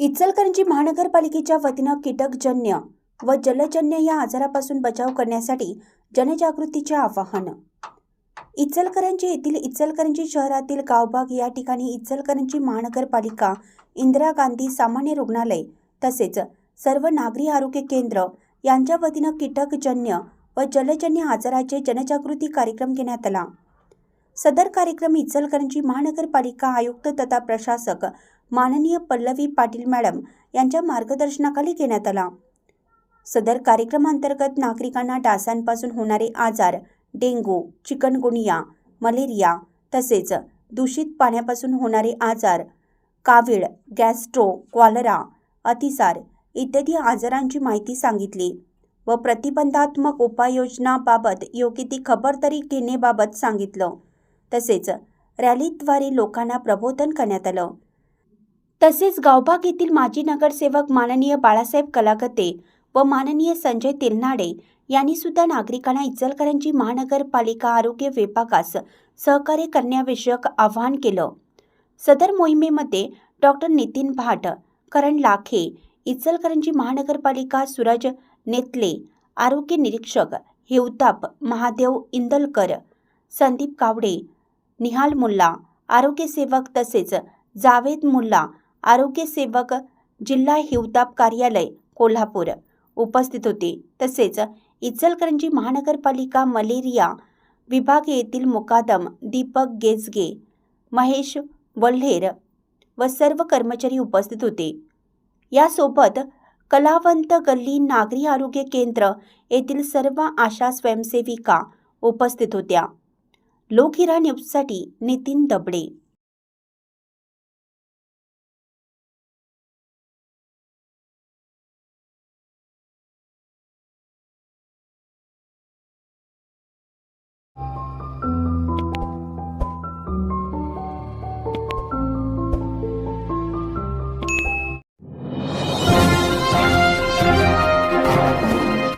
इचलकरंजी महानगरपालिकेच्या वतीनं कीटकजन्य व जलजन्य या आजारापासून बचाव करण्यासाठी जनजागृतीचे आवाहन. इचलकरंजी येथील इचलकरंजी शहरातील गावबाग या ठिकाणी इचलकरंजी महानगरपालिका इंदिरा गांधी सामान्य रुग्णालय तसेच सर्व नागरी आरोग्य केंद्र यांच्या वतीनं कीटकजन्य व जलजन्य आजाराचे जनजागृती कार्यक्रम घेण्यात आला. सदर कार्यक्रम इचलकरंजी महानगरपालिका आयुक्त तथा प्रशासक माननीय पल्लवी पाटील मॅडम यांच्या मार्गदर्शनाखाली घेण्यात आला. सदर कार्यक्रमांतर्गत नागरिकांना डासांपासून होणारे आजार डेंगू चिकनगुनिया मलेरिया तसेच दूषित पाण्यापासून होणारे आजार कावीळ गॅस्ट्रो कॉलरा अतिसार इत्यादी आजारांची माहिती सांगितली व प्रतिबंधात्मक उपाययोजनाबाबत योग्य ती खबरदारी घेण्याबाबत सांगितलं. तसेच रॅलीद्वारे लोकांना प्रबोधन करण्यात आलं. तसेच गावभाग येथील माजी नगरसेवक माननीय बाळासाहेब कलागते व माननीय संजय तिरनाडे यांनी सुद्धा नागरिकांना इचलकरंजी महानगरपालिका आरोग्य विभागास सहकार्य करण्याविषयक आवाहन केलं. सदर मोहिमेमध्ये डॉक्टर नितीन भाट करण लाखे इचलकरंजी महानगरपालिका सूरज नेतले आरोग्य निरीक्षक हिवताप महादेव इंदलकर संदीप कावडे निहाल मुल्ला आरोग्यसेवक तसेच जावेद मुल्ला आरोग्यसेवक जिल्हा हिवताप कार्यालय कोल्हापूर. उपस्थित होते. तसेच इचलकरंजी महानगरपालिका मलेरिया विभाग येथील मुकादम दीपक गेजगे महेश वल्हेर व सर्व कर्मचारी उपस्थित होते. यासोबत कलावंत गल्ली नागरी आरोग्य केंद्र येथील सर्व आशा स्वयंसेविका उपस्थित होत्या. लोकहिरा न्यूजसाठी नितीन दबडे.